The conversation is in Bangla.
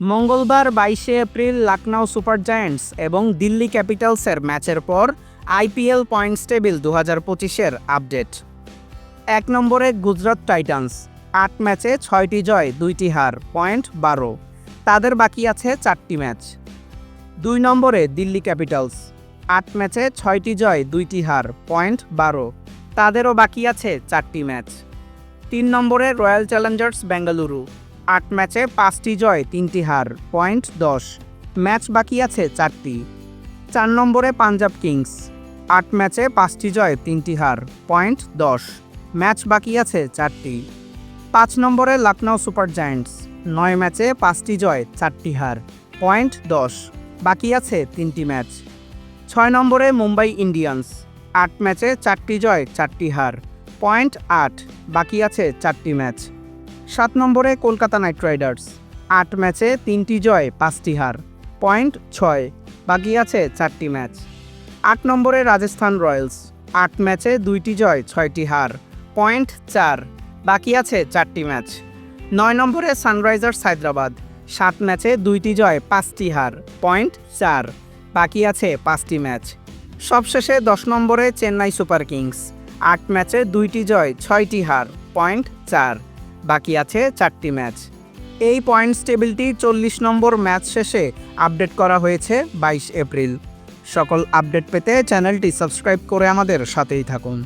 মঙ্গলবার বাইশে এপ্রিল লখনৌ সুপার জায়ান্টস এবং দিল্লি ক্যাপিটালসের ম্যাচের পর আইপিএল পয়েন্টস টেবিল দু হাজার পঁচিশের আপডেট। এক নম্বরে গুজরাট টাইটান্স, আট ম্যাচে ছয়টি জয়, দুইটি হার, পয়েন্ট বারো। তাদের বাকি আছে চারটি ম্যাচ। দুই নম্বরে দিল্লি ক্যাপিটালস, আট ম্যাচে ছয়টি জয়, দুইটি হার, পয়েন্ট বারো। তাদেরও বাকি আছে চারটি ম্যাচ। তিন নম্বরে রয়্যাল চ্যালেঞ্জার্স বেঙ্গালুরু আট ম্যাচে পাঁচটি জয়, তিনটি হার, পয়েন্ট দশ। ম্যাচ বাকি আছে চারটি। চার নম্বরে পাঞ্জাব কিংস। আট ম্যাচে পাঁচটি জয়, তিনটি হার, পয়েন্ট দশ। ম্যাচ বাকি আছে চারটি। পাঁচ নম্বরে লখনৌ সুপার জায়ান্টস। নয় ম্যাচে পাঁচটি জয়, চারটি হার, পয়েন্ট দশ। বাকি আছে তিনটি ম্যাচ। ছয় নম্বরে মুম্বাই ইন্ডিয়ান্স। আট ম্যাচে চারটি জয়, চারটি হার, পয়েন্ট আট। বাকি আছে চারটি ম্যাচ। সাত নম্বরে কলকাতা নাইট রাইডার্স। আট ম্যাচে তিনটি জয়, পাঁচটি হার। পয়েন্ট ছয়, বাকি আছে চারটি ম্যাচ। আট নম্বরে রাজস্থান রয়্যালস। আট ম্যাচে দুইটি জয়, ছয়টি হার। পয়েন্ট চার, বাকি আছে চারটি ম্যাচ। নয় নম্বরে সানরাইজার্স হায়দ্রাবাদ। সাত ম্যাচে দুইটি জয়, পাঁচটি হার। পয়েন্ট চার, বাকি আছে পাঁচটি ম্যাচ। সবশেষে দশ নম্বরে চেন্নাই সুপার কিংস। আট ম্যাচে দুইটি জয়, ছয়টি হার। পয়েন্ট চার বাকি আছে চারটি ম্যাচ। এই পয়েন্টস টেবিলটি চল্লিশ নম্বর ম্যাচ শেষে আপডেট করা হয়েছে বাইশ এপ্রিল। সকল আপডেট পেতে চ্যানেলটি সাবস্ক্রাইব করে আমাদের সাথেই থাকুন।